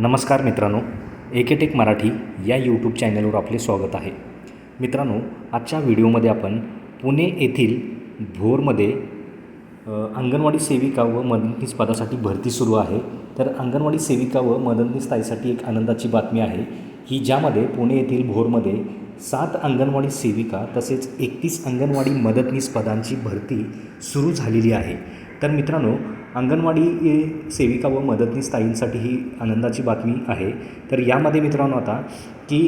नमस्कार मित्रांनो एकेटेक मराठी या यूट्यूब चॅनलवर आपले स्वागत आहे. मित्रांनो आजच्या व्हिडिओमध्ये आपण पुणे येथील भोरमध्ये अंगणवाडी सेविका व मदतनीस पदासाठी भरती सुरू आहे. तर अंगणवाडी सेविका व मदतनीस ताईसाठी एक आनंदाची बातमी आहे की ज्यामध्ये पुणे येथील भोरमध्ये सात अंगणवाडी सेविका तसेच एकतीस अंगणवाडी मदतनीस पदांची भरती सुरू झालेली आहे. तर मित्रांनो अंगणवाडी सेविका व मदतनीस ताईंसाठी ही आनंदाची बातमी आहे. तर यामध्ये मित्रांनो आता की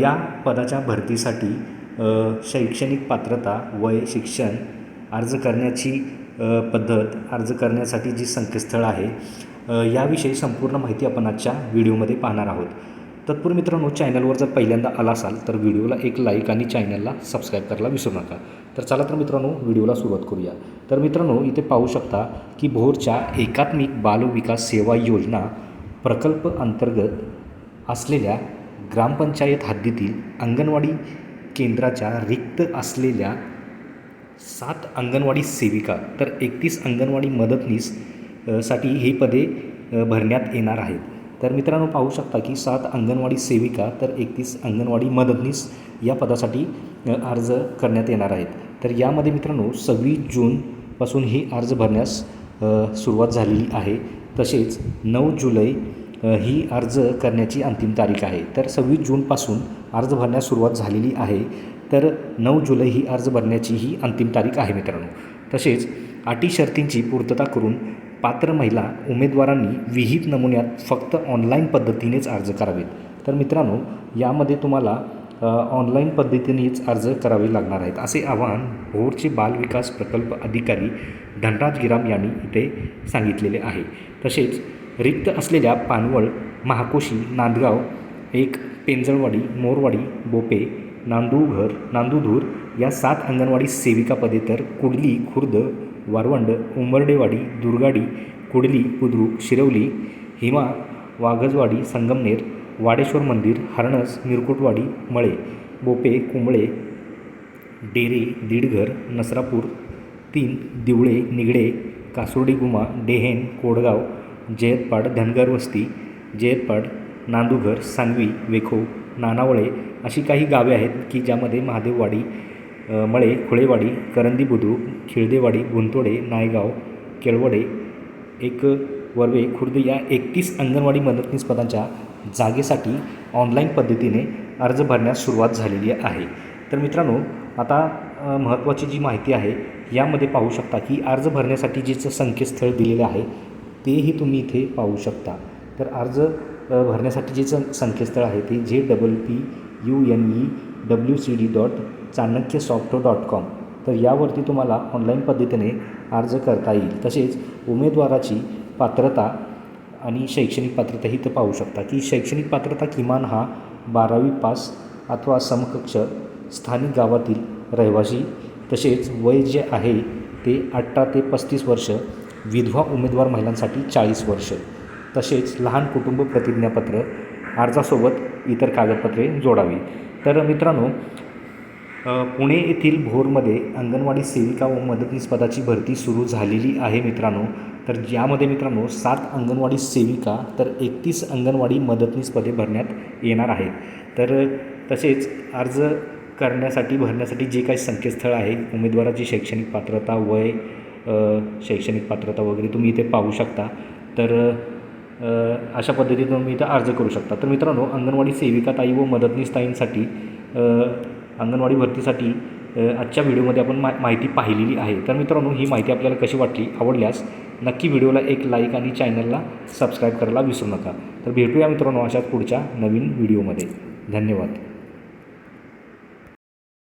या पदाच्या भरतीसाठी शैक्षणिक पात्रता वय शिक्षण अर्ज करण्याची पद्धत अर्ज करण्यासाठी जी संकेतस्थळ आहे याविषयी संपूर्ण माहिती आपण आजच्या व्हिडिओमध्ये पाहणार आहोत. तत्पूर्वी मित्रांनो चॅनलवर जर पहिल्यांदा आला असाल तर व्हिडिओला एक लाईक आणि चॅनलला सबस्क्राईब करायला विसरू नका. तर चला तर मित्रांनो व्हिडिओला सुरुवात करूया. तर मित्रांनो इथे पाहू शकता की भोरच्या एकात्मिक बालविकास सेवा योजना प्रकल्प अंतर्गत असलेल्या ग्रामपंचायत हद्दीतील अंगणवाडी केंद्राच्या रिक्त असलेल्या सात अंगणवाडी सेविका तर एकतीस अंगणवाडी मदतनीससाठी ही पदे भरण्यात येणार आहेत. तर मित्रांनो पाहू शकता की सात अंगणवाडी सेविका तर एकतीस अंगणवाडी मदतनीस या पदासाठी अर्ज करण्यात येणार आहेत. तर यामध्ये मित्रांनो सव्वीस जूनपासून ही अर्ज भरण्यास सुरुवात झालेली आहे. तसेच नऊ जुलै ही अर्ज करण्याची अंतिम तारीख आहे. तर सव्वीस जूनपासून अर्ज भरण्यास सुरुवात झालेली आहे. तर नऊ जुलै ही अर्ज भरण्याची ही अंतिम तारीख आहे मित्रांनो. तसेच अटी शर्तींची पूर्तता करून पात्र महिला उमेदवारांनी विहित नमुन्यात फक्त ऑनलाईन पद्धतीनेच अर्ज करावेत. तर मित्रांनो यामध्ये तुम्हाला ऑनलाईन पद्धतीनेच अर्ज करावे लागणार आहेत. असे आवाहन भोरचे बालविकास प्रकल्प अधिकारी धनराज गिराम यांनी इथे सांगितलेले आहे. तसेच रिक्त असलेल्या पानवळ महाकोशी नांदगाव एक पेंजळवाडी मोरवाडी बोपे नांदूघर नांदूधूर या सात अंगणवाडी सेविका पदे तर कुडली खुर्द वारवंड उंबर्डेवाडी दुर्गाडी कुडली बुद्रुक शिरवली हिमा वाघजवाडी संगमनेर वाडेश्वर मंदिर हरणस मिरकुटवाडी मळे बोपे कुंबळे डेरे दीडघर नसरापूर तीन दिवळे निगडे कासोडी गुमा डेहेन कोडगाव जयतपाड धनगर वस्ती जयतपाड नांदूघर सांगवी वेखो नानावळे अशी काही गावे आहेत की ज्यामध्ये महादेववाडी मळे खुळेवाडी करंदी बुद्रुक खिळदेवाडी गुंतोडे नायगाव केळवडे एक वर्वे खुर्द या एकतीस अंगणवाडी मदतनीस पदांच्या जागेसाठी ऑनलाईन पद्धतीने अर्ज भरण्यास सुरुवात झालेली आहे. तर मित्रांनो आता महत्त्वाची जी माहिती आहे यामध्ये पाहू शकता की अर्ज भरण्यासाठी जेचं संकेतस्थळ दिलेलं आहे तेही तुम्ही इथे पाहू शकता. तर अर्ज भरण्यासाठी जे संकेतस्थळ आहे ते जे double P U N E W C D dot Chanakya software dot com. तर यावरती तुम्हाला ऑनलाईन पद्धतीने अर्ज करता येईल. तसेच उमेदवाराची पात्रता आणि शैक्षणिक पात्रता ही तर पाहू शकता. की शैक्षणिक पात्रता किमान हा बारावी पास अथवा समकक्ष स्थानिक गावातील रहिवासी तसेच वय जे आहे ते अठरा ते पस्तीस वर्ष विधवा उमेदवार महिलांसाठी चाळीस वर्ष तसेच लहान कुटुंब प्रतिज्ञापत्र अर्जासोबत इतर कागदपत्रे जोडावी. तर मित्रांनो पुणे येथील भोरमध्ये अंगणवाडी सेविका व मदतनीस पदाची भरती सुरू झालेली आहे मित्रांनो. तर ज्यामध्ये मित्रांनो सात अंगणवाडी सेविका तर एकतीस अंगणवाडी मदतनीस पदे भरण्यात येणार आहेत. तर तसेच अर्ज करण्यासाठी भरण्यासाठी जे काही संकेतस्थळ आहे उमेदवाराची शैक्षणिक पात्रता वय शैक्षणिक पात्रता वगैरे तुम्ही इथे पाहू शकता. तर अशा पद्धतीने तुम्ही इथं अर्ज करू शकता. तर मित्रांनो अंगणवाडी सेविका ताई व मदतनीस ताईंसाठी अंगणवाडी भरतीसाठी आजच्या व्हिडिओमध्ये आपण मा माहिती पाहिलेली आहे. तर मित्रांनो ही माहिती आपल्याला कशी वाटली आवडल्यास नक्की व्हिडिओला एक लाईक आणि चॅनलला सबस्क्राईब करायला विसरू नका. तर भेटूया मित्रांनो अशाच पुढच्या नवीन व्हिडिओमध्ये. धन्यवाद.